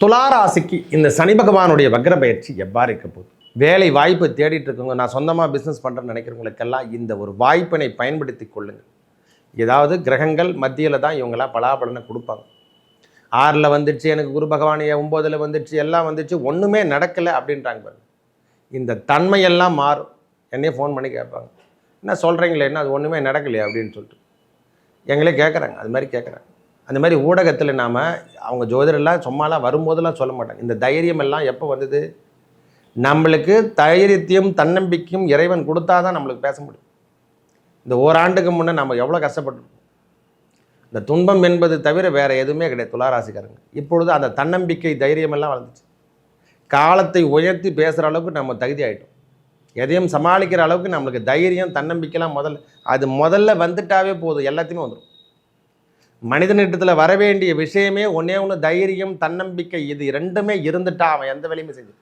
துளாராசிக்கு இந்த சனி பகவானுடைய வக்ர பயிற்சி எவ்வாறு இருக்க போகுது? வேலை வாய்ப்பு தேடிட்டு இருக்கவங்க நான் சொந்தமாக பிஸ்னஸ் பண்ணுறேன்னு நினைக்கிறவங்களுக்கெல்லாம் இந்த ஒரு வாய்ப்பினை பயன்படுத்தி கொள்ளுங்கள். ஏதாவது கிரகங்கள் மத்தியில் தான் இவங்களாம் பலாபலனை கொடுப்பாங்க. ஆறில் வந்துடுச்சு எனக்கு குரு பகவான் ஒம்போதில் வந்துடுச்சு எல்லாம் வந்துடுச்சு ஒன்றுமே நடக்கலை அப்படின்றாங்க பாருங்க. இந்த தன்மையெல்லாம் மாறும். என்னையே ஃபோன் பண்ணி கேட்பாங்க. என்ன சொல்கிறீங்களே என்ன அது ஒன்றுமே நடக்கலையே அப்படின்னு சொல்லிட்டு. எங்களே கேட்குறாங்க அது மாதிரி கேட்குறாங்க. அந்த மாதிரி ஊடகத்தில் நாம் அவங்க ஜோதிடர்லாம் சும்மாலாம் வரும்போதெல்லாம் சொல்ல மாட்டாங்க. இந்த தைரியம் எல்லாம் எப்போ வந்தது? நம்மளுக்கு தைரியத்தையும் தன்னம்பிக்கையும் இறைவன் கொடுத்தா தான் நம்மளுக்கு பேச முடியும். இந்த ஓராண்டுக்கு முன்னே நம்ம எவ்வளோ கஷ்டப்பட்டிருப்போம் இந்த துன்பம் என்பது தவிர வேறு எதுவுமே கிடையாது துளாராசிக்காரங்க. இப்பொழுது அந்த தன்னம்பிக்கை தைரியம் எல்லாம் வளர்ந்துச்சு. காலத்தை உயர்த்தி பேசுகிற அளவுக்கு நம்ம தகுதி ஆகிட்டோம் எதையும் சமாளிக்கிற அளவுக்கு நம்மளுக்கு தைரியம் தன்னம்பிக்கைலாம் முதல்ல அது முதல்ல வந்துட்டாவே போதும். எல்லாத்தையுமே வந்துடும் மனிதனிடத்தில் வர வேண்டிய விஷயமே ஒன்றே ஒன்று தைரியம் தன்னம்பிக்கை இது ரெண்டுமே இருந்துட்டா அவன் எந்த வேலையுமே செஞ்சு